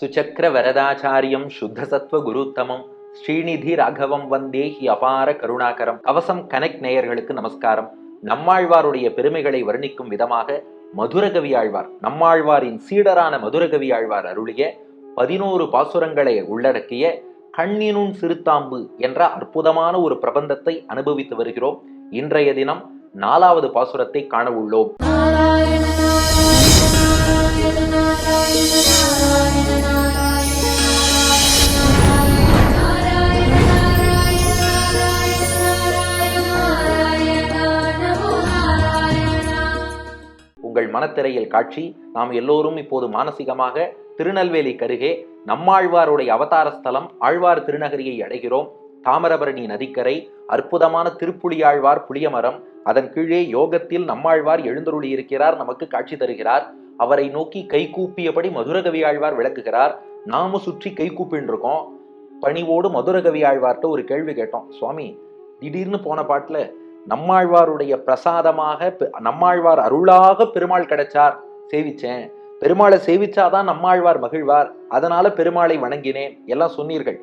சுச்சக்கர வரதாச்சாரியம் சுத்தசத்வ குருத்தமம். ஸ்ரீநிதி ராகவம் வந்தே he அபார கருணாகரம். கவசம் connect நேயர்களுக்கு நமஸ்காரம். நம்மாழ்வாருடைய பெருமைகளை வர்ணிக்கும் விதமாக மதுரகவி ஆழ்வார் நம்மாழ்வாரின் சீடரான மதுரகவி ஆழ்வார் அருளிய பதினோரு பாசுரங்களை உள்ளடக்கிய கண்ணினுண் சிறுத்தாம்பு என்ற அற்புதமான ஒரு பிரபந்தத்தை அனுபவித்து வருகிறோம். இன்றைய தினம் நாலாவது பாசுரத்தை காண உள்ளோம். மனத்திரையில் காட்சி. நாம் எல்லோரும் இப்போது மானசீகமாக திருநெல்வேலி கருகே நம்மாழ்வாருடைய அவதார ஸ்தலம் ஆழ்வார் திருநகரியை அடைகிறோம். தாமிரபரணி நதிக்கரை அற்புதமான திருப்புலியாழ்வார் புளியமரம் அதன் கீழே யோகத்தில் நம்மாழ்வார் எழுந்தருளி இருக்கிறார் நமக்கு காட்சி தருகிறார். அவரை நோக்கி கைகூப்பியபடி மதுரகவி ஆழ்வார் விளக்குகிறார். நாம சுற்றி கை கூப்பின்னு இருக்கோம் பணிவோடு மதுரகவி ஆழ்வார்கிட்ட ஒரு கேள்வி கேட்டோம். சுவாமி திடீர்னு போன பாட்டில் நம்மாழ்வாருடைய பிரசாதமாக பெ- நம்மாழ்வார் அருளாக பெருமாள் கிடைச்சார் சேவிச்சேன். பெருமாளை சேவிச்சாதான் நம்மாழ்வார் மகிழ்வார். அதனால பெருமாளை வணங்கினேன். எல்லாம் சொன்னீர்கள்.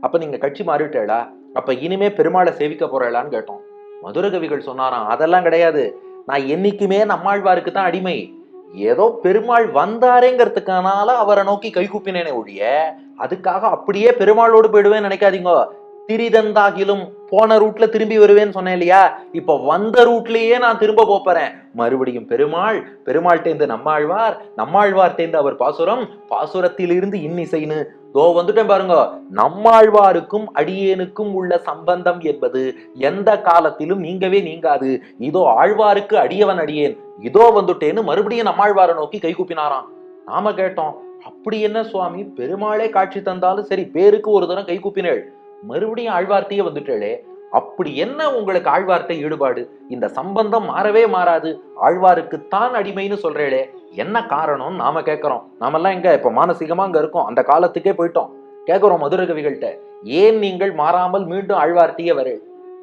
அப்ப நீங்க கட்சி மாறிட்டேளா அப்ப இனிமே பெருமாளை சேவிக்க போறேளான்னு கேட்டோம். மதுரகவிகள் சொன்னாராம் அதெல்லாம் கிடையாது. நான் என்னைக்குமே நம்மாழ்வாருக்கு தான் அடிமை. ஏதோ பெருமாள் வந்தாரேங்கிறதுக்கானால அவரை நோக்கி கை கூப்பினேனே ஒழிய அதுக்காக அப்படியே பெருமாளோடு போயிடுவேன்னு நினைக்காதீங்க. திரிதந்தாகிலும் போன ரூட்ல திரும்பி வருவேன்னு சொன்னேன் இல்லையா? இப்ப வந்த ரூட்லயே நான் திரும்ப போறேன் மறுபடியும் பெருமாள் பெருமாள் தேர்ந்து நம்மாழ்வார் நம்மாழ்வார் தேர்ந்து அவர் பாசுரம் பாசுரத்திலிருந்து இன்னிசைன்னு. தோ வந்துட்டேன் பாருங்க. நம்மாழ்வாருக்கும் அடியேனுக்கும் உள்ள சம்பந்தம் என்பது எந்த காலத்திலும் நீங்கவே நீங்காது. இதோ ஆழ்வாருக்கு அடியவன் அடியேன். இதோ வந்துட்டேன்னு மறுபடியும் நம்மாழ்வாரை நோக்கி கைகூப்பினாராம் நாம கேட்டோம் அப்படி என்ன சுவாமி? பெருமாளே காட்சி தந்தாலும் சரி பேருக்கு ஒரு தரம் கைகூப்பினேள் மறுபடியும் ஆழ்வார்த்தையே வந்துட்டாளே. அப்படி என்ன உங்களுக்கு ஆழ்வார்த்தை ஈடுபாடு? இந்த சம்பந்தம் மாறவே மாறாது. ஆழ்வாருக்குத்தான் அடிமைன்னு சொல்றேளே. என்ன காரணம் நாம கேட்கறோம். நாமெல்லாம் எங்க? இப்ப மானசீகமா அங்க இருக்கோம். அந்த காலத்துக்கே போயிட்டோம். கேட்கிறோம் மதுரகவிகள்கிட்ட. ஏன் நீங்கள் மாறாமல் மீண்டும் ஆழ்வார்த்தையே வரு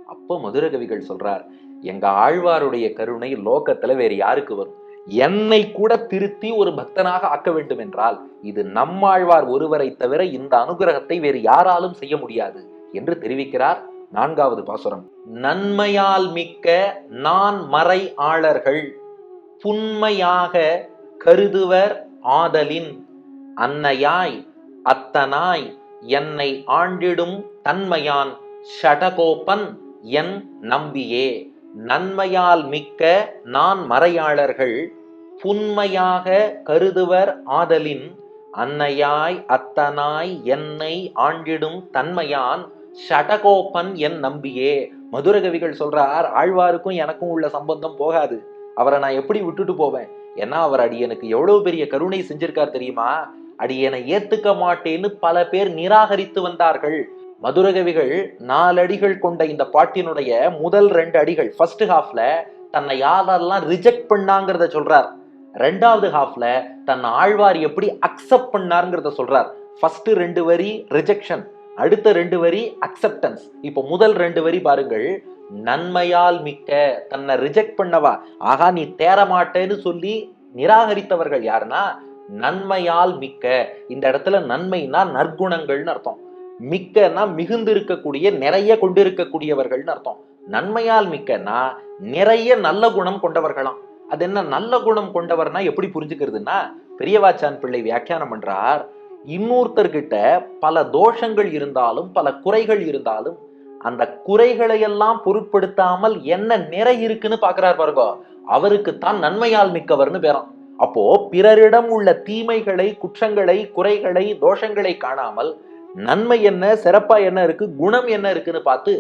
அப்போ மதுரகவிகள் சொல்றார் எங்க ஆழ்வாருடைய கருணை லோக்கத்துல வேற யாருக்கு வரும்? என்னை கூட திருத்தி ஒரு பக்தனாக ஆக்க வேண்டும் என்றால் இது நம்மாழ்வார் ஒருவரை தவிர இந்த அனுகிரகத்தை வேறு யாராலும் செய்ய முடியாது. என்று தெரிவிக்கிறார் நான்காவது பாசுரம். நன்மையால் மிக்க நான் மறை ஆளர்கள் புன்மையாக கருதுவர் ஆதலின் அன்னையாய் அத்தனாய் என்னை ஆண்டிடும் தன்மையான் ஷடகோபன் என் நம்பியே. நன்மையால் மிக்க நான் மறையாளர்கள் புன்மையாக கருதுவர் ஆதலின் அன்னையாய் அத்தனாய் என்னை ஆண்டிடும் தன்மையான் ஷடகோபன் என் நம்பியே. மதுரகவிகள் சொல்றார் ஆழ்வாருக்கும் எனக்கும் உள்ள சம்பந்தம் போகாது. அவரை நான் எப்படி விட்டுட்டு போவேன்? ஏன்னா அவர் அடியனுக்கு எவ்வளவு பெரிய கருணை செஞ்சிருக்கார் தெரியுமா? அடியனை ஏத்துக்க மாட்டேன்னு பல பேர் நிராகரித்து வந்தார்கள். மதுரகவிகள் நாலு அடிகள் கொண்ட இந்த பாட்டினுடைய முதல் ரெண்டு அடிகள் ஃபர்ஸ்ட் ஹாஃப்ல தன்னை யாரெல்லாம் ரிஜெக்ட் பண்ணாங்கிறத சொல்றார். ரெண்டாவது ஹாஃப்ல தன் ஆழ்வார் எப்படி அக்செப்ட் பண்ணாருங்கிறத சொல்றார். ஃபர்ஸ்ட் ரெண்டு வரி ரிஜெக்ஷன் அடுத்த ரெண்டு வரி அக்செப்டன்ஸ் இப்போ முதல் ரெண்டு வரி பாருங்கள். நன்மையால் மிக்க தன்னை ரிஜெக்ட் பண்ணவா? ஆகா நீ தேரமாட்டேன்னு சொல்லி நிராகரித்தவர்கள் யாருன்னா நன்மையால் மிக்க. இந்த இடத்துல நன்மைனா நற்குணங்கள்னு அர்த்தம். மிக்கன்னா மிகுந்து இருக்கக்கூடிய நிறைய கொண்டிருக்கக்கூடியவர்கள்னு அர்த்தம். நன்மையால் மிக்கன்னா நிறைய நல்ல குணம் கொண்டவர்களாம். அது என்ன? நல்ல குணம் கொண்டவர்னா எப்படி புரிஞ்சுக்கிறதுன்னா பெரியவாச்சான் பிள்ளை வியாக்கியானம் பண்றார் இன்னொருத்தர்கிட்ட பல தோஷங்கள் இருந்தாலும் பல குறைகள் இருந்தாலும் அந்த குறைகளை எல்லாம் பொருட்படுத்தாமல் என்ன நிறை இருக்குன்னு பாக்குறார் பாருங்க. அவருக்கு தான் நன்மையால் மிக்கவர்னு பேரும். அப்போ பிறரிடம் உள்ள தீமைகளை குற்றங்களை குறைகளை தோஷங்களை காணாமல் நன்மை என்ன சிறப்பா என்ன இருக்கு குணம் என்ன இருக்குன்னு பார்த்து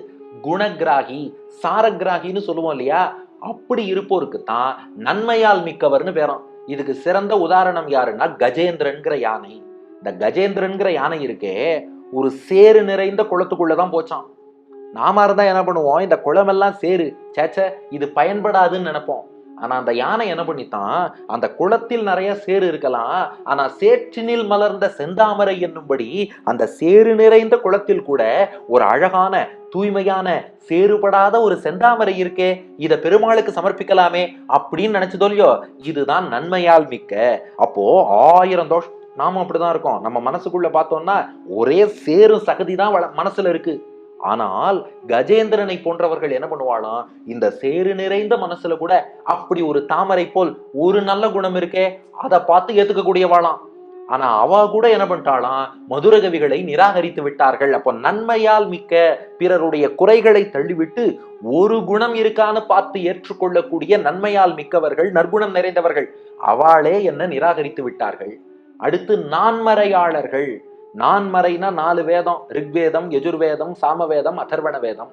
குணகிராகி சாரகிராகின்னு சொல்லுவோம் இல்லையா? அப்படி இருப்போருக்கு தான் நன்மையால் மிக்கவர்னு பேரும். இதுக்கு சிறந்த உதாரணம் யாருன்னா கஜேந்திரன்கிற யானை. இந்த கஜேந்திரன்கிற யானை இருக்கே ஒரு சேறு நிறைந்த குளத்துக்குள்ளதான் போச்சான் நாம இருந்தா என்ன பண்ணுவோம்? இந்த குளமெல்லாம் சேரு சேச்ச இது பயன்படாதுன்னு நினைப்போம். ஆனா அந்த யானை என்ன பண்ணித்தான்? அந்த குளத்தில் நிறைய சேறு இருக்கலாம். ஆனா சேற்றினில் மலர்ந்த செந்தாமரை என்னும்படி அந்த சேறு நிறைந்த குளத்தில் கூட ஒரு அழகான தூய்மையான சேறுபடாத ஒரு செந்தாமரை இருக்கே. இத பெருமாளுக்கு சமர்ப்பிக்கலாமே அப்படின்னு நினைச்சதோ இல்லையோ? இதுதான் நன்மையால் மிக்க. அப்போ ஆயிரம் தோஷம் நாம அப்படிதான் இருக்கோம். நம்ம மனசுக்குள்ள பார்த்தோம்னா ஒரே சேரும் சகதி தான் வள- மனசுல இருக்கு. ஆனால் கஜேந்திரனை போன்றவர்கள் என்ன பண்ணுவாளாம்? இந்த சேறு நிறைந்த மனசுல கூட அப்படி ஒரு தாமரை போல் ஒரு நல்ல குணம் இருக்கே அதை பார்த்து ஏத்துக்கக்கூடியவாளாம். ஆனா அவ கூட என்ன பண்ணிட்டாளாம்? மதுரகவிகளை நிராகரித்து விட்டார்கள். அப்போ நன்மையால் மிக்க பிறருடைய குறைகளை தள்ளிவிட்டு ஒரு குணம் இருக்கான்னு பார்த்து ஏற்றுக்கொள்ளக்கூடிய நன்மையால் மிக்கவர்கள் நற்குணம் நிறைந்தவர்கள். அவளே என்ன நிராகரித்து விட்டார்கள்? அடுத்து நான்மறையாளர்கள். நான்மறைனா நாலு வேதம் ரிக்வேதம் எஜுர்வேதம் சாமவேதம் அதர்வண வேதம்.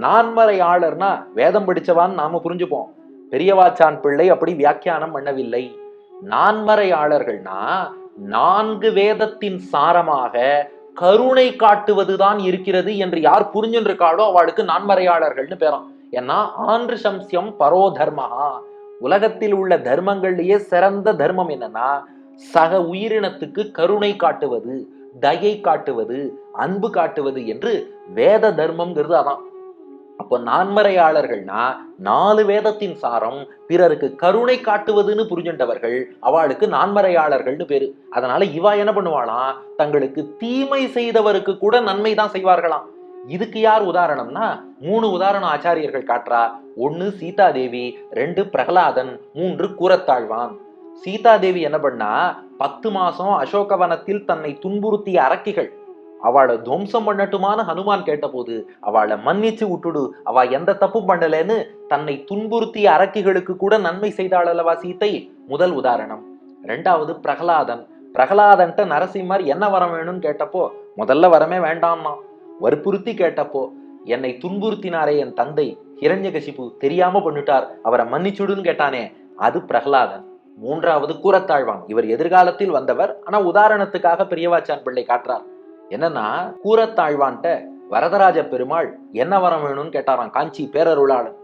நான்மறையாளர்னா வேதம் படித்தவான்னு நாம புரிஞ்சுப்போம். பெரியவாச்சான் பிள்ளை அப்படி வியாக்கியானம் பண்ணவில்லை. நான்மறையாளர்கள்னா நான்கு வேதத்தின் சாரமாக கருணை காட்டுவதுதான் இருக்கிறது என்று யார் புரிஞ்சுருக்காளோ அவளுக்கு நான்மறையாளர்கள்னு பேரும். ஏன்னா ஆன்று சம்சியம் பரோ தர்மஹா. உலகத்தில் உள்ள தர்மங்கள்லயே சிறந்த தர்மம் என்னன்னா சக உயிரினத்துக்கு கருணை காட்டுவது தயை காட்டுவது அன்பு காட்டுவது என்று வேத தர்மம்ங்கிறது அதான். அப்போ நான்மறையாளர்கள்னா நாலு வேதத்தின் சாரம் பிறருக்கு கருணை காட்டுவதுன்னு புரிஞ்சின்றவர்கள் அவளுக்கு நான்மறையாளர்கள்னு பேரு. அதனால இவா என்ன பண்ணுவாளாம் தங்களுக்கு தீமை செய்தவருக்கு கூட நன்மை தான் செய்வார்களாம். இதுக்கு யார் உதாரணம்னா மூணு உதாரணம் ஆச்சாரியர்கள் காட்டுறா. ஒன்னு சீதாதேவி ரெண்டு பிரகலாதன் மூன்று கூரத்தாழ்வான். சீதாதேவி என்ன பண்ணா பத்து மாசம் அசோகவனத்தில் தன்னை துன்புறுத்திய அரக்கிகள் அவளை துவம்சம் பண்ணட்டுமான ஹனுமான் கேட்டபோது அவளை மன்னிச்சு விட்டுடு அவ எந்த தப்பு பண்ணலன்னு தன்னை துன்புறுத்திய அரக்கிகளுக்கு கூட நன்மை செய்தாள் அல்லவா சீத்தை? முதல் உதாரணம். ரெண்டாவது பிரகலாதன். பிரகலாதன்ட்ட நரசிம்மர் என்ன வரம் வேணும்னு கேட்டப்போ முதல்ல வரமே வேண்டாம்னா வற்புறுத்தி கேட்டப்போ என்னை துன்புறுத்தினாரே என் தந்தை. ஹிரண்யகசிபு தெரியாம பண்ணிட்டார். அவரை மன்னிச்சுடுன்னு கேட்டானே. அது பிரகலாதன். மூன்றாவது கூரத்தாழ்வான். இவர் எதிர்காலத்தில் வந்தவர். ஆனா உதாரணத்துக்காக பெரியவாச்சான் பிள்ளை காட்டுறார். என்னன்னா கூரத்தாழ்வான்ட்ட வரதராஜ பெருமாள் என்ன வரம் வேணும்னு கேட்டாராம். காஞ்சி பேரருளாளன்.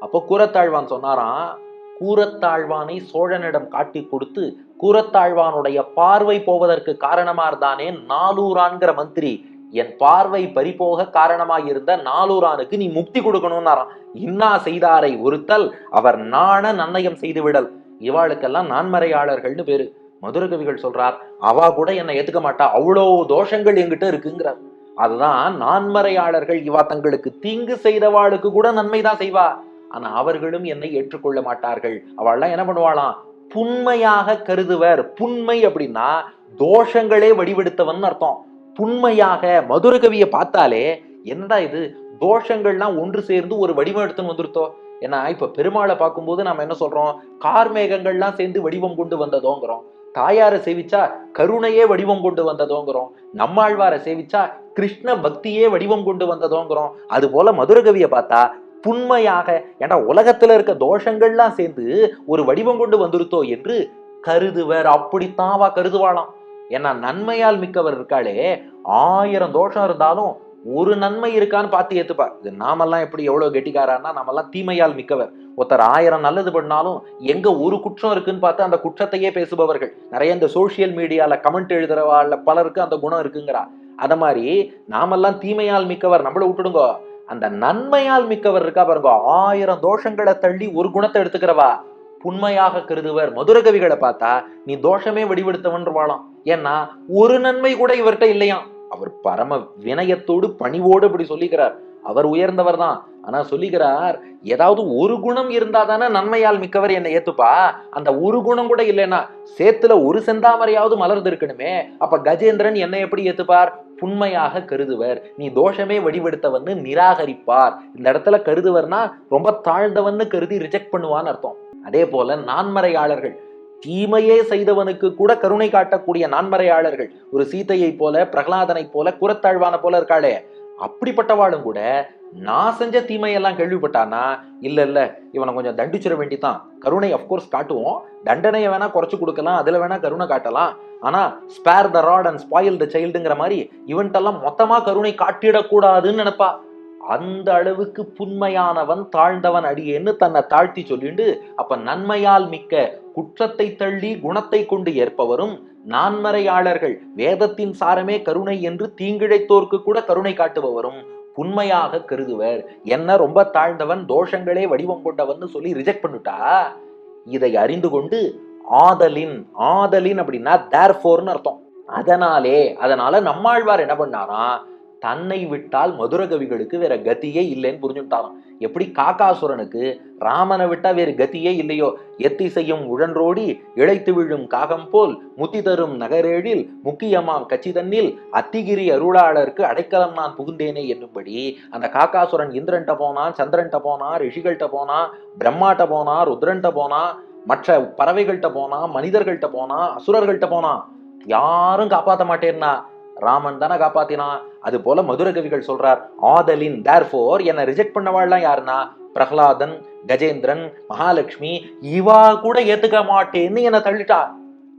அப்போ கூரத்தாழ்வான் சொன்னாராம் கூரத்தாழ்வானை சோழனிடம் காட்டி கொடுத்து கூரத்தாழ்வானுடைய பார்வை போவதற்கு காரணமார்தானே நாலூரான்கிற மந்திரி. என் பார்வை பறிபோக காரணமாயிருந்த நாலூரானுக்கு நீ முக்தி கொடுக்கணும்னாராம். இன்னா செய்தாரை ஒருத்தல் அவர் நாண நன்னயம் செய்து விடல் இவாளுக்கெல்லாம் நான்மறையாளர்கள்னு பேரு. மதுரகவிகள் சொல்றார் அவா கூட என்னை ஏத்துக்க மாட்டா. அவ்வளோ தோஷங்கள் எங்கிட்ட இருக்குங்கிறார். அதுதான் நான்மறையாளர்கள் இவா தங்களுக்கு தீங்கு செய்தவாளுக்கு கூட நன்மை தான் செய்வா. ஆனா அவர்களும் என்னை ஏற்றுக்கொள்ள மாட்டார்கள். அவள்லாம் என்ன பண்ணுவாளாம்? புண்மையாக கருதுவர். புண்மை அப்படின்னா தோஷங்களே வடிவெடுத்தவன் அர்த்தம். புண்மையாக மதுரகவியை பார்த்தாலே என்னடா இது? தோஷங்கள்லாம் ஒன்று சேர்ந்து ஒரு வடிவம் எடுத்துன்னு வந்துருத்தோ? ஏன்னா இப்ப பெருமாளை பார்க்கும்போது நாம என்ன சொல்றோம்? கார்மேகங்கள்லாம் சேர்ந்து வடிவம் கொண்டு வந்ததோங்கிறோம். தாயாரை சேவிச்சா கருணையே வடிவம் கொண்டு வந்ததோங்கிறோம். நம்மாழ்வாரை சேவிச்சா கிருஷ்ண பக்தியே வடிவம் கொண்டு வந்ததோங்கிறோம். அது போல மதுரகவியை பார்த்தா புண்மையாக ஏன்னா உலகத்துல இருக்க தோஷங்கள்லாம் சேர்ந்து ஒரு வடிவம் கொண்டு வந்துருத்தோ என்று கருதுவர். அப்படித்தான் வா கருதுவாளாம். ஏன்னா நன்மையால் மிக்கவர் இருக்காளே. ஆயிரம் தோஷம் இருந்தாலும் ஒரு நன்மை இருக்கான்னு பார்த்து ஏத்துப்பா. இது நாமெல்லாம் எப்படி எவ்வளவு கெட்டிக்காரான்னா நாமெல்லாம் தீமையால் மிக்கவர். ஒருத்தர் ஆயிரம் நல்லது பண்ணாலும் எங்க ஒரு குற்றம் இருக்குன்னு பார்த்து அந்த குற்றத்தையே பேசுபவர்கள். நிறைய இந்த சோஷியல் மீடியால கமெண்ட் எழுதுறவாள் பலருக்கு அந்த குணம் இருக்குங்கிறா. அத மாதிரி நாமெல்லாம் தீமையால் மிக்கவர். நம்மள விட்டுடுங்கோ. அந்த நன்மையால் மிக்கவர் இருக்கா பாருங்க. ஆயிரம் தோஷங்களை தள்ளி ஒரு குணத்தை எடுத்துக்கிறவா. புண்மையாக கருதுவர். மதுரகவிகளை பார்த்தா நீ தோஷமே வெடிவெடுத்தவன் வாழாம் ஏன்னா ஒரு நன்மை கூட இவர்கிட்ட இல்லையாம். அவர் பரம வினயத்தோடு பணிவோடு இப்படி சொல்லிக்கிறார். அவர் உயர்ந்தவர் தான் ஆனா சொல்லிக்கிறார் ஏதாவது ஒரு குணம் இருந்தா தானே நன்மையால் மிக்கவர் என்னை ஏத்துப்பா? அந்த ஒரு குணம் கூட இல்லைன்னா சேத்துல ஒரு செந்தாமரையாவது மலர்ந்து இருக்கணுமே அப்ப கஜேந்திரன் என்னை எப்படி ஏத்துப்பார்? புண்மையாக கருதுவர். நீ தோஷமே வடிவெடுத்தவன்னு நிராகரிப்பார். இந்த இடத்துல கருதுவர்னா ரொம்ப தாழ்ந்தவன்னு கருதி ரிஜெக்ட் பண்ணுவான்னு அர்த்தம். அதே போல நான்மறையாளர்கள் தீமையே செய்தவனுக்கு கூட கருணை காட்டக்கூடிய நான்மறையாளர்கள். ஒரு சீதையை போல பிரகலாதனை போல குரத்தாழ்வான போல இருக்காளே. அப்படிப்பட்டவாளும் கூட நான் செஞ்ச தீமையெல்லாம் கேள்விப்பட்டானா? இல்ல இல்ல இவனை கொஞ்சம் தண்டிச்சிட வேண்டிதான் கருணை அஃப்கோர்ஸ் காட்டுவோம். தண்டனையை வேணா குறைச்சு கொடுக்கலாம் அதுல வேணா கருணை காட்டலாம். ஆனா spare the rod and spoil the சைல்டுங்கிற மாதிரி இவன்ட்டெல்லாம் மொத்தமா கருணை காட்டிடக்கூடாதுன்னு நினைப்பா. அந்த அளவுக்கு புண்மையானவன் தாழ்ந்தவன் அடியேன்னு தன்னை தாழ்த்தி சொல்லிண்டு அப்ப நன்மையால் மிக்க குற்றத்தை தள்ளி குணத்தை கொண்டு ஏற்பவரும் நான்மறையாளர்கள். வேதத்தின் சாரமே கருணை என்று தீங்கிழைத்தோர்க்கு கூட கருணை காட்டுபவரும் புண்மையாக கருதுவர். என்ன ரொம்ப தாழ்ந்தவன் தோஷங்களே வடிவம் கொண்டவன் சொல்லி ரிஜெக்ட் பண்ணிட்டா இதை அறிந்து கொண்டு ஆதலின் ஆதலின் அப்படின்னா தேர் ஃபோர்னு அர்த்தம். அதனாலே அதனால நம்மாழ்வார் என்ன பண்ணாராம்? தன்னை விட்டால் மதுர கவிகளுக்கு வேற கதியே இல்லைன்னு புரிஞ்சுட்டாராம் எப்படி காக்காசுரனுக்கு ராமனை விட்டா வேறு கதியே இல்லையோ? எத்திசையும் உழன்றோடி இழைத்து விழும் காகம் போல் முத்தி தரும் நகரேழில் முக்கியமாம் கட்சி தன்னில் அத்திகிரி அருளாளருக்கு அடைக்கலம் நான் புகுந்தேனே என்னும்படி அந்த காக்காசுரன் இந்திரன்ட்ட போனான் சந்திரன்ட்ட போனான் ரிஷிகள்கிட்ட போனான் பிரம்மாட்ட போனான் ருத்ரன்ட்ட போனான் மற்ற பறவைகள்கிட்ட போனான் மனிதர்கள்ட்ட போனான் அசுரர்கள்ட்ட போனான். யாரும் காப்பாற்ற மாட்டேன்னா? ராமன் தானே காப்பாத்தினான். அது போல மதுர கவிகள் சொல்றார் ஆதலின் தேர்ஃபோர் என்னை ரிஜெக்ட் பண்ணவாள்லாம் யாருன்னா பிரகலாதன் கஜேந்திரன் மகாலட்சுமி இவா கூட ஏத்துக்க மாட்டேன்னு என்னை தள்ளிட்டா.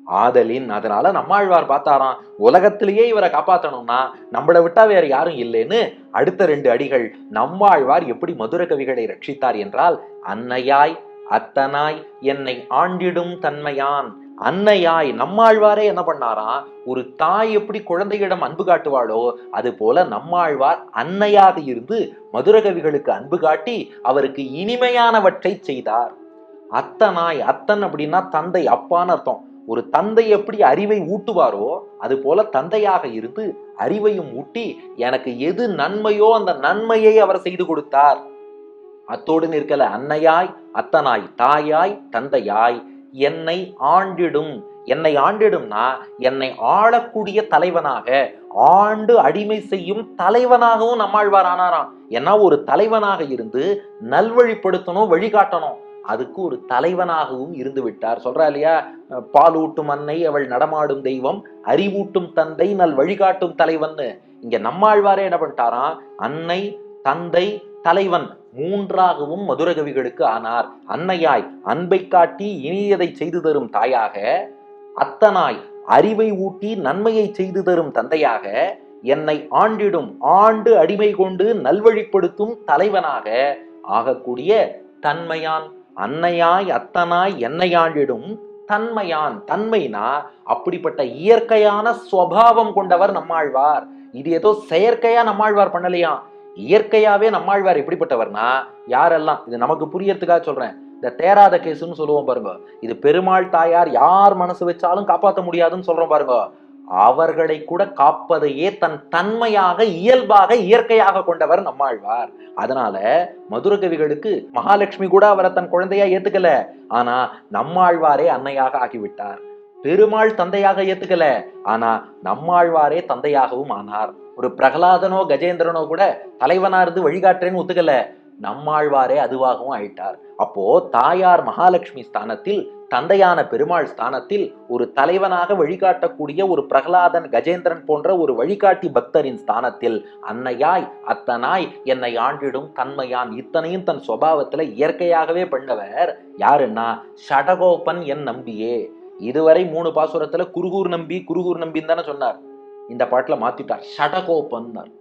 ஆதலின் அதனால நம்மாழ்வார் பார்த்தாராம் உலகத்திலேயே இவரை காப்பாத்தணும்னா நம்மளை விட்டா வேற யாரும் இல்லைன்னு? அடுத்த ரெண்டு அடிகள் நம்மாழ்வார் எப்படி மதுர கவிகளை ரட்சித்தார் என்றால் அன்னையாய் அத்தனாய் என்னை ஆண்டிடும் தன்மையான் அன்னையாய் நம்மாழ்வாரே என்ன பண்ணாராம் ஒரு தாய் எப்படி குழந்தையிடம் அன்பு காட்டுவாளோ அது போல நம்மாழ்வார் அன்னையாக இருந்து மதுரகவிகளுக்கு அன்பு காட்டி அவருக்கு இனிமையானவற்றை செய்தார். அத்தனாய் அத்தன் அப்படின்னா தந்தை அப்பான்னு அர்த்தம். ஒரு தந்தை எப்படி அறிவை ஊட்டுவாரோ அது போல தந்தையாக இருந்து அறிவையும் ஊட்டி எனக்கு எது நன்மையோ அந்த நன்மையை அவர் செய்து கொடுத்தார். அத்தோடு நிற்கல அன்னையாய் அத்தனாய் தாயாய் தந்தையாய் என்னை ஆண்டிடும். என்னை ஆண்டிடும்னா என்னை ஆளக்கூடிய தலைவனாக ஆண்டு அடிமை செய்யும் தலைவனாகவும் நம்மாழ்வார் ஆனாராம். ஏன்னா ஒரு தலைவனாக இருந்து நல்வழிப்படுத்தணும் வழிகாட்டணும். அதுக்கு ஒரு தலைவனாகவும் இருந்து விட்டார். சொல்றா இல்லையா? பாலூட்டும் அன்னை அவள் நடமாடும் தெய்வம் அறிவூட்டும் தந்தை நல் வழிகாட்டும் தலைவன்னு. இங்க நம்மாழ்வாரே என்ன பண்ணிட்டாராம்? அன்னை தந்தை தலைவன் மூன்றாகவும் மதுரகவிகளுக்கு ஆனார். அன்னையாய் அன்பை காட்டி இனியதை செய்து தரும் தாயாக அத்தனாய் அறிவை ஊட்டி நன்மையை செய்து தரும் தந்தையாக என்னை ஆண்டிடும் ஆண்டு அடிமை கொண்டு நல்வழிப்படுத்தும் தலைவனாக ஆகக்கூடிய தன்மையான் அன்னையாய் அத்தனாய் என்னை ஆண்டிடும் தன்மையான் தன்மைனா அப்படிப்பட்ட இயற்கையான சுவாவம் கொண்டவர் நம்மாழ்வார். இது ஏதோ செயற்கையா நம்மாழ்வார் பண்ணலையாம். இயற்கையாவே நம்மாழ்வார் எப்படிப்பட்டவர்னா யாரெல்லாம் இது நமக்கு புரியறதுக்காக சொல்றேன் இந்த தேராத கேஸுன்னு சொல்லுவோம் பாருங்க இது பெருமாள் தாயார் யார் மனசு வச்சாலும் காப்பாற்ற முடியாதுன்னு சொல்றோம் பாருங்க அவர்களை கூட காப்பதையே தன் தன்மையாக இயல்பாக இயற்கையாக கொண்டவர் நம்மாழ்வார். அதனால மதுர கவிகளுக்கு மகாலட்சுமி கூட அவரை தன் குழந்தையா ஏத்துக்கல ஆனா நம்மாழ்வாரே அன்னையாக ஆகிவிட்டார். பெருமாள் தந்தையாக ஏத்துக்கல ஆனா நம்மாழ்வாரே தந்தையாகவும் ஆனார். ஒரு பிரகலாதனோ கஜேந்திரனோ கூட தலைவனா இருந்து வழிகாட்டுறேன்னு ஒத்துக்கல. நம்மாழ்வாரே அதுவாகவும் ஆயிட்டார். அப்போ தாயார் மகாலட்சுமி ஸ்தானத்தில் தந்தையான பெருமாள் ஸ்தானத்தில் ஒரு தலைவனாக வழிகாட்டக்கூடிய ஒரு பிரகலாதன் கஜேந்திரன் போன்ற ஒரு வழிகாட்டி பக்தரின் ஸ்தானத்தில் அன்னையாய் அத்தனாய் என்னை ஆண்டிடும் தன்மையான் இத்தனையும் தன் சுவாவத்துல இயற்கையாகவே பண்ணவர் யாருன்னா ஷடகோபன் என் நம்பியே. இதுவரை மூணு பாசுரத்துல குருகூர் நம்பி குருகூர் நம்பின்னு தானே சொன்னார். இந்த பாட்டில் மாற்றிட்டார் ஷடகோபன்னார்.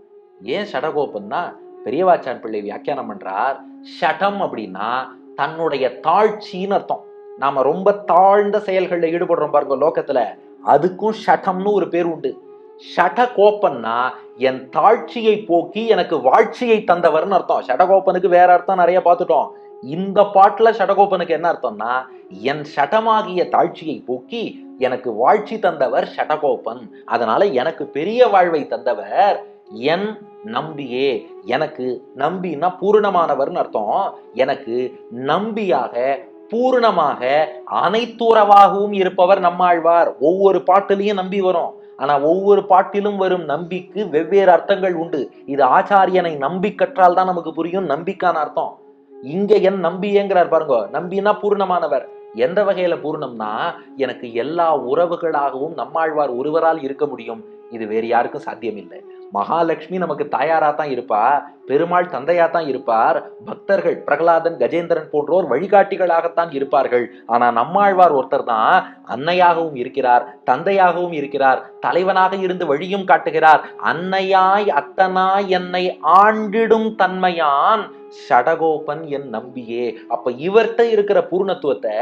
ஏன் ஷடகோபன்னா பெரியவாச்சான் பிள்ளை வியாக்கியானம் பண்ணுறார் ஷடம் அப்படின்னா தன்னுடைய தாழ்ச்சின்னு அர்த்தம். நாம் ரொம்ப தாழ்ந்த செயல்களில் ஈடுபடுறோம் பாருங்க லோகத்தில். அதுக்கும் ஷடம்னு ஒரு பேர் உண்டு. ஷடகோப்பன்னா என் தாழ்ச்சியை போக்கி எனக்கு வாழ்ச்சியை தந்தவர்னு அர்த்தம். ஷடகோப்பனுக்கு வேற அர்த்தம் நிறைய பார்த்துட்டோம் இந்த பாட்டில் ஷடகோப்பனுக்கு என்ன அர்த்தம்னா என் ஷடமாகிய தாழ்ச்சியை போக்கி எனக்கு வாழ்ச்சி தந்தவர் சடகோபன் அதனால எனக்கு பெரிய வாழ்வை தந்தவர் என் நம்பியே. எனக்கு நம்பின்னா பூரணமானவர்னு அர்த்தம். எனக்கு நம்பியாக பூரணமாக அனைத்துறவாகவும் இருப்பவர் நம்மாழ்வார். ஒவ்வொரு பாட்டிலையும் நம்பி வரும். ஆனா ஒவ்வொரு பாட்டிலும் வரும் நம்பிக்கு வெவ்வேறு அர்த்தங்கள் உண்டு. இது ஆச்சாரியனை நம்பி கற்றால் தான் நமக்கு புரியும் நம்பிக்கான அர்த்தம். இங்க என் நம்பியேங்கிறார் பாருங்க. நம்பினா பூர்ணமானவர். எந்த வகையில பூர்ணம்னா எனக்கு எல்லா உறவுகளாகவும் நம்மாழ்வார் ஒருவரால் இருக்க முடியும். இது வேறு யாருக்கும் சாத்தியம் இல்லை மகாலட்சுமி நமக்கு தாயாரா தான் இருப்பா பெருமாள் தந்தையா தான் இருப்பார் பக்தர்கள் பிரகலாதன் கஜேந்திரன் போன்றோர் வழிகாட்டிகளாகத்தான் இருப்பார்கள். ஆனா நம்மாழ்வார் ஒருத்தர் தான் அன்னையாகவும் இருக்கிறார் தந்தையாகவும் இருக்கிறார் தலைவனாக இருந்து வழியும் காட்டுகிறார். அன்னையாய் அத்தனாய் என்னை ஆண்டிடும் தன்மையான் சடகோபன் என் நம்பியே. அப்ப இவர்கிட்ட இருக்கிற பூர்ணத்துவத்தை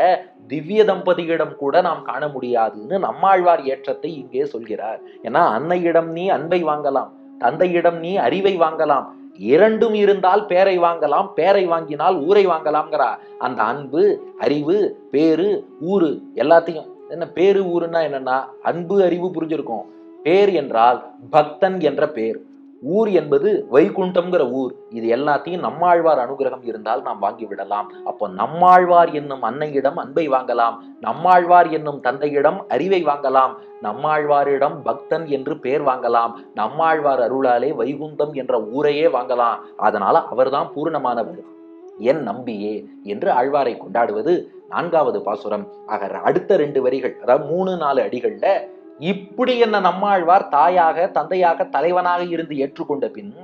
திவ்ய தம்பதியிடம் கூட நாம் காண முடியாதுன்னு நம்மாழ்வார் ஏற்றத்தை இங்கே சொல்கிறார். ஏன்னா அன்னையிடம் நீ அன்பை வாங்கலாம். தந்தையிடம் நீ அறிவை வாங்கலாம். இரண்டும் இருந்தால் பேரை வாங்கலாம் பேரை வாங்கினால் ஊரை வாங்கலாம்ங்கிறா. அந்த அன்பு அறிவு பேரு ஊரு எல்லாத்தையும். என்ன பேரு ஊருன்னா என்னன்னா அன்பு அறிவு புரிஞ்சிருக்கும். பேர் என்றால் பக்தன் என்ற பேர். ஊர் என்பது வைகுண்டம்ங்கிற ஊர். இது எல்லாத்தையும் நம்மாழ்வார் அனுகிரகம் இருந்தால் நாம் வாங்கி விடலாம் அப்போ நம்மாழ்வார் என்னும் அன்னையிடம் அன்பை வாங்கலாம். நம்மாழ்வார் என்னும் தந்தையிடம் அறிவை வாங்கலாம். நம்மாழ்வாரிடம் பக்தன் என்று பெயர் வாங்கலாம். நம்மாழ்வார் அருளாலே வைகுந்தம் என்ற ஊரையே வாங்கலாம். அதனால அவர்தான் பூர்ணமானவர். என் நம்பியே என்று ஆழ்வாரை கொண்டாடுவது நான்காவது பாசுரம். ஆக அடுத்த ரெண்டு வரிகள் அதாவது மூணு நாலு அடிகள்ல இப்படி என்ன நம்மாழ்வார் தாயாக தந்தையாக தலைவனாக இருந்து ஏற்றுக்கொண்ட பின்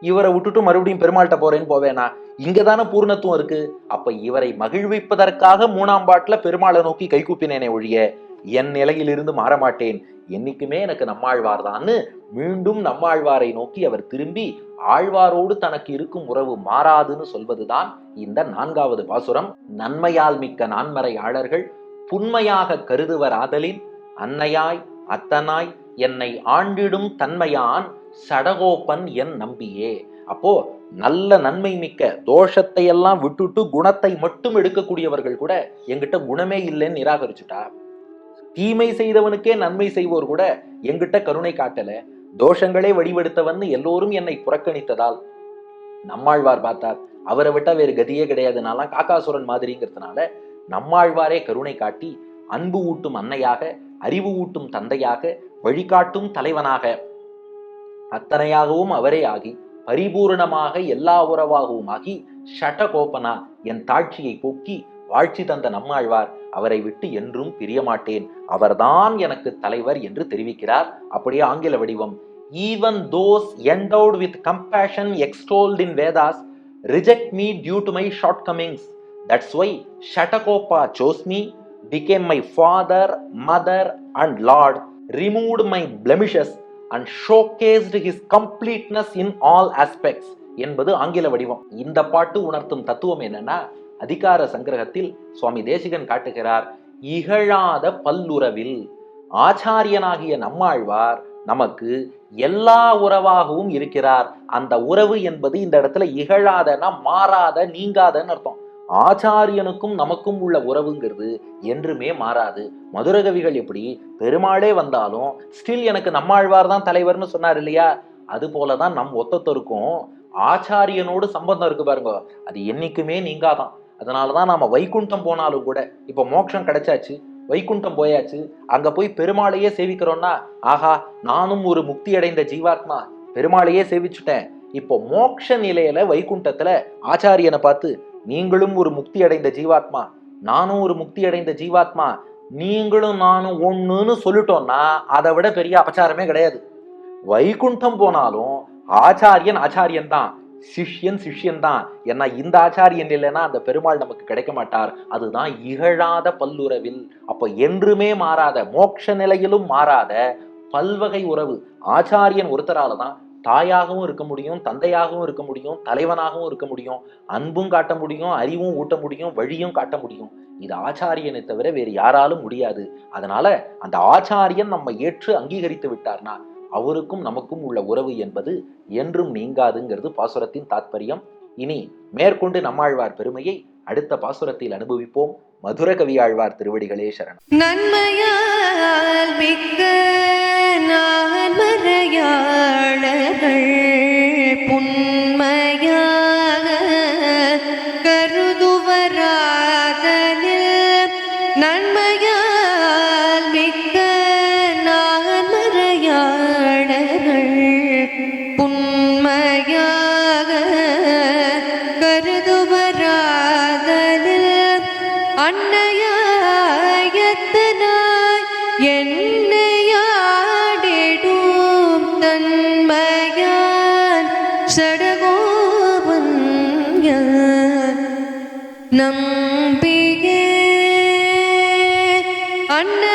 இவரை விட்டுட்டு மறுபடியும் பெருமாள்கிட்ட போறேன்னு போவேனா? இங்கதானே பூர்ணத்துவம் இருக்கு. அப்ப இவரை மகிழ்விப்பதற்காக மூணாம் பாட்டுல பெருமாளை நோக்கி கைகூப்பினேனே ஒழிய என் நிலையிலிருந்து மாற மாட்டேன். என்னைக்குமே எனக்கு நம்மாழ்வார் தான்னு மீண்டும் நம்மாழ்வாரை நோக்கி அவர் திரும்பி ஆழ்வாரோடு தனக்கு இருக்கும் உறவு மாறாதுன்னு சொல்வதுதான் இந்த நான்காவது பாசுரம். நன்மையால் மிக்க நான்மறை ஆளர்கள் புன்மையாக கருதுவர் ஆதலின் அன்னையாய் அத்தனாய் என்னை ஆண்டிடும் தன்மையான் சடகோப்பன் என் நம்பியே. அப்போ நல்ல நன்மை மிக்க தோஷத்தை எல்லாம் விட்டுட்டு குணத்தை மட்டும் எடுக்கக்கூடியவர்கள் கூட எங்கிட்ட குணமே இல்லைன்னு நிராகரிச்சுட்டா. தீமை செய்தவனுக்கே நன்மை செய்வோர் கூட எங்கிட்ட கருணை காட்டல. தோஷங்களே வடிவெடுத்தவன் எல்லோரும் என்னை புறக்கணித்ததால். நம்மாழ்வார் பார்த்தார் அவரை விட்டா வேறு கதியே கிடையாதுனாலாம் காக்காசுரன் மாதிரிங்கிறதுனால நம்மாழ்வாரே கருணை காட்டி அன்பு ஊட்டும் அன்னையாக அறிவு ஊட்டும் தந்தையாக வழிகாட்டும் தலைவனாக அத்தனையாகவும் அவரே ஆகி பரிபூரணமாக எல்லா உறவாகவும் ஆகி ஷடகோபனா என் தாட்சியை போக்கி வாழ்ச்சி தந்த நம்மாழ்வார் அவரை விட்டு என்றும் பிரியமாட்டேன். அவர்தான் எனக்கு தலைவர் என்று தெரிவிக்கிறார். அப்படியே ஆங்கில வடிவம். Even those endowed with compassion extolled in Vedas reject me due to my shortcomings that's why Shatagopa chose me became my father, mother, and lord, removed my blemishes, and showcased his completeness in all aspects. என்பது ஆங்கில வடிவம் இந்த பாட்டு உணர்த்தும் தத்துவம் என்னன்னா அதிகார சங்கிரகத்தில் சுவாமி தேசிகன் காட்டுகிறார் இகழாத பல்லுறவில் ஆச்சாரியனாகிய நம்மாழ்வார் நமக்கு எல்லா உறவாகவும் இருக்கிறார் அந்த உறவு என்பது இந்த இடத்துல இகழாதனா மாறாத நீங்காதன்னு அர்த்தம் ஆச்சாரியனுக்கும் நமக்கும் உள்ள உறவுங்கிறது என்றுமே மாறாது. மதுரகவிகள் எப்படி பெருமாளே வந்தாலும் ஸ்டில் எனக்கு நம்மாழ்வார் தான் தலைவர்னு சொன்னார் இல்லையா? அது போலதான் நம் ஒத்தத்தருக்கும் ஆச்சாரியனோடு சம்பந்தம் இருக்கு பாருங்க. அது என்னைக்குமே நீங்காதான். அதனாலதான் நாம வைகுண்டம் போனாலும் கூட இப்ப மோட்சம் கிடைச்சாச்சு வைகுண்டம் போயாச்சு அங்க போய் பெருமாளையே சேவிக்கிறோம்னா ஆஹா நானும் ஒரு முக்தி அடைந்த ஜீவாத்மா பெருமாளையே சேவிச்சுட்டேன். இப்போ மோட்ச நிலையில வைகுண்டத்துல ஆச்சாரியனை பார்த்து நீங்களும் ஒரு முக்தி அடைந்த ஜீவாத்மா நானும் ஒரு முக்தி அடைந்த ஜீவாத்மா நீங்களும் நானும் ஒன்றுன்னு சொல்லிட்டோம்னா அதை விட பெரிய அபச்சாரமே கிடையாது. வைகுண்டம் போனாலும் ஆச்சாரியன் ஆச்சாரியன் தான் சிஷ்யன் சிஷ்யன் தான். ஏன்னா இந்த ஆச்சாரியன் இல்லைன்னா அந்த பெருமாள் நமக்கு கிடைக்க மாட்டார். அதுதான் இகழாத பல்லுறவில். அப்போ என்றுமே மாறாத மோட்ச நிலையிலும் மாறாத பல்வகை உறவு. ஆச்சாரியன் ஒருத்தரால தான் தாயாகவும் இருக்க முடியும் தந்தையாகவும் இருக்க முடியும் தலைவனாகவும் இருக்க முடியும் அன்பும் காட்ட முடியும் அறிவும் ஊட்ட முடியும் வழியும் காட்ட முடியும். இது ஆச்சாரியனை தவிர வேறு யாராலும் முடியாது. அதனால அந்த ஆச்சாரியன் நம்ம ஏற்று அங்கீகரித்து விட்டார்னா அவருக்கும் நமக்கும் உள்ள உறவு என்பது என்றும் நீங்காதுங்கிறது பாசுரத்தின் தாத்பரியம். இனி மேற்கொண்டு நம்மாழ்வார் பெருமையை அடுத்த பாசுரத்தில் அனுபவிப்போம். மதுர கவியாழ்வார் திருவடிகளே சரணம். நன்மையால் மிக்க நான் மறையாளர்கள் षडगोपन्य नम्बिगे अन्न